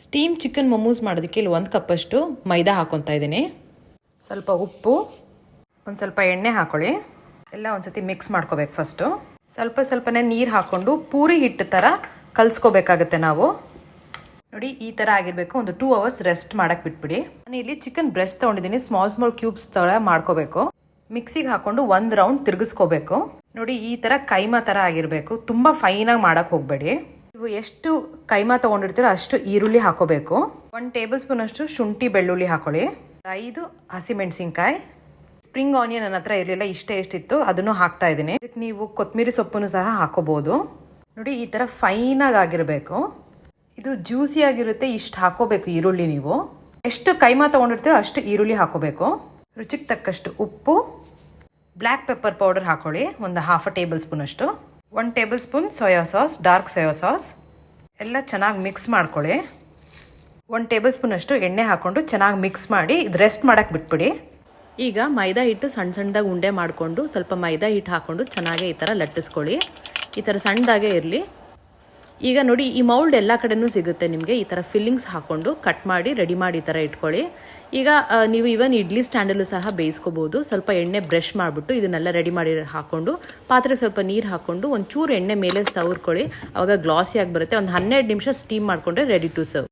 Steam chicken momos ಮಾಡೋದಕ್ಕೆ ಇಲ್ಲಿ ಒಂದು ಕಪ್ಪಷ್ಟು ಮೈದಾ ಹಾಕೊತಾ ಇದ್ದೀನಿ. ಸ್ವಲ್ಪ ಉಪ್ಪು, ಒಂದು ಸ್ವಲ್ಪ ಎಣ್ಣೆ ಹಾಕೊಳ್ಳಿ. ಎಲ್ಲ ಒಂದ್ಸತಿ ಮಿಕ್ಸ್ ಮಾಡ್ಕೋಬೇಕು ಫಸ್ಟು ಸ್ವಲ್ಪ ಸ್ವಲ್ಪನೇ ನೀರು ಹಾಕ್ಕೊಂಡು ಪೂರಿ ಹಿಟ್ಟು ಥರ ಕಲಿಸ್ಕೋಬೇಕಾಗತ್ತೆ ನಾವು. ನೋಡಿ, ಈ ಥರ ಆಗಿರಬೇಕು. ಒಂದು ಟೂ ಅವರ್ಸ್ ರೆಸ್ಟ್ ಮಾಡೋಕ್ಕೆ ಬಿಟ್ಬಿಡಿ. ನಾನು ಇಲ್ಲಿ ಚಿಕನ್ ಬ್ರೆಸ್ಟ್ ತೊಗೊಂಡಿದ್ದೀನಿ. ಸ್ಮಾಲ್ ಸ್ಮಾಲ್ ಕ್ಯೂಬ್ಸ್ ಥರ ಮಾಡ್ಕೋಬೇಕು. ಮಿಕ್ಸಿಗೆ ಹಾಕ್ಕೊಂಡು ಒಂದು ರೌಂಡ್ ತಿರುಗಿಸ್ಕೋಬೇಕು. ನೋಡಿ, ಈ ಥರ ಕೈಮಾ ಥರ ಆಗಿರಬೇಕು. ತುಂಬ ಫೈನಾಗಿ ಮಾಡೋಕ್ಕೆ ಹೋಗಬೇಡಿ. ನೀವು ಎಷ್ಟು ಕೈಮಾ ತೊಗೊಂಡಿರ್ತೀರೋ ಅಷ್ಟು ಈರುಳ್ಳಿ ಹಾಕೋಬೇಕು. ಒನ್ ಟೇಬಲ್ ಸ್ಪೂನ್ ಅಷ್ಟು ಶುಂಠಿ ಬೆಳ್ಳುಳ್ಳಿ ಹಾಕೊಳ್ಳಿ. ಐದು ಹಸಿಮೆಣಸಿನ್ಕಾಯಿ ಸ್ಪ್ರಿಂಗ್ ಆನಿಯನ್ ನನ್ನ ಹತ್ರ ಇರಲಿಲ್ಲ, ಇಷ್ಟೇ ಎಷ್ಟಿತ್ತು, ಅದನ್ನು ಹಾಕ್ತಾ ಇದ್ದೀನಿ. ಇದಕ್ಕೆ ನೀವು ಕೊತ್ತಂಬರಿ ಸೊಪ್ಪನ್ನು ಸಹ ಹಾಕೋಬಹುದು ನೋಡಿ, ಈ ಥರ ಫೈನಾಗಿ ಆಗಿರಬೇಕು. ಇದು ಜ್ಯೂಸಿ ಆಗಿರುತ್ತೆ, ಇಷ್ಟು ಹಾಕೋಬೇಕು ಈರುಳ್ಳಿ ನೀವು. ಎಷ್ಟು ಕೈಮಾ ತೊಗೊಂಡಿರ್ತೀರೋ ಅಷ್ಟು ಈರುಳ್ಳಿ ಹಾಕೋಬೇಕು. ರುಚಿಗೆ ತಕ್ಕಷ್ಟು ಉಪ್ಪು. ಬ್ಲ್ಯಾಕ್ ಪೆಪ್ಪರ್ ಪೌಡರ್ ಹಾಕೊಳ್ಳಿ, ಒಂದು ಹಾಫ್ ಅ ಟೇಬಲ್ ಸ್ಪೂನ್ ಅಷ್ಟು. One tablespoon soya sauce dark soya sauce ಎಲ್ಲ ಚೆನ್ನಾಗಿ ಮಿಕ್ಸ್ ಮಾಡ್ಕೊಳ್ಳಿ. ಒನ್ ಟೇಬಲ್ ಸ್ಪೂನ್ ಅಷ್ಟು ಎಣ್ಣೆ ಹಾಕ್ಕೊಂಡು ಚೆನ್ನಾಗಿ ಮಿಕ್ಸ್ ಮಾಡಿ, ಇದು ರೆಸ್ಟ್ ಮಾಡೋಕ್ಕೆ ಬಿಟ್ಬಿಡಿ. ಈಗ ಮೈದಾ ಹಿಟ್ಟು ಸಣ್ಣ ಸಣ್ಣದಾಗಿ ಉಂಡೆ ಮಾಡಿಕೊಂಡು ಸ್ವಲ್ಪ ಮೈದಾ ಹಿಟ್ಟು ಹಾಕ್ಕೊಂಡು ಚೆನ್ನಾಗಿ ಈ ಥರ ಲಟ್ಟಿಸ್ಕೊಳ್ಳಿ. ಈ ಥರ ಸಣ್ಣದಾಗೇ ಇರಲಿ. ಈಗ ನೋಡಿ, ಈ ಮೌಲ್ಡ್ ಎಲ್ಲ ಕಡೆನೂ ಸಿಗುತ್ತೆ ನಿಮಗೆ. ಈ ಥರ ಫಿಲ್ಲಿಂಗ್ಸ್ ಹಾಕ್ಕೊಂಡು ಕಟ್ ಮಾಡಿ ರೆಡಿ ಮಾಡಿ ಈ ಥರ ಇಟ್ಕೊಳ್ಳಿ. ಈಗ ನೀವು ಇವನ್ ಇಡ್ಲಿ ಸ್ಟ್ಯಾಂಡಲ್ಲೂ ಸಹ ಬೇಯಿಸ್ಕೋಬೋದು. ಸ್ವಲ್ಪ ಎಣ್ಣೆ ಬ್ರಷ್ ಮಾಡಿಬಿಟ್ಟು ಇದನ್ನೆಲ್ಲ ರೆಡಿ ಮಾಡಿ ಹಾಕ್ಕೊಂಡು ಪಾತ್ರೆಗೆ ಸ್ವಲ್ಪ ನೀರು ಹಾಕ್ಕೊಂಡು ಒಂಚೂರು ಎಣ್ಣೆ ಮೇಲೆ ಸವ್ರ್ಕೊಳ್ಳಿ. ಅವಾಗ ಗ್ಲಾಸಿಯಾಗಿ ಬರುತ್ತೆ. ಒಂದು ಹನ್ನೆರಡು ನಿಮಿಷ ಸ್ಟೀಮ್ ಮಾಡಿಕೊಂಡ್ರೆ ರೆಡಿ ಟು ಸರ್ವ್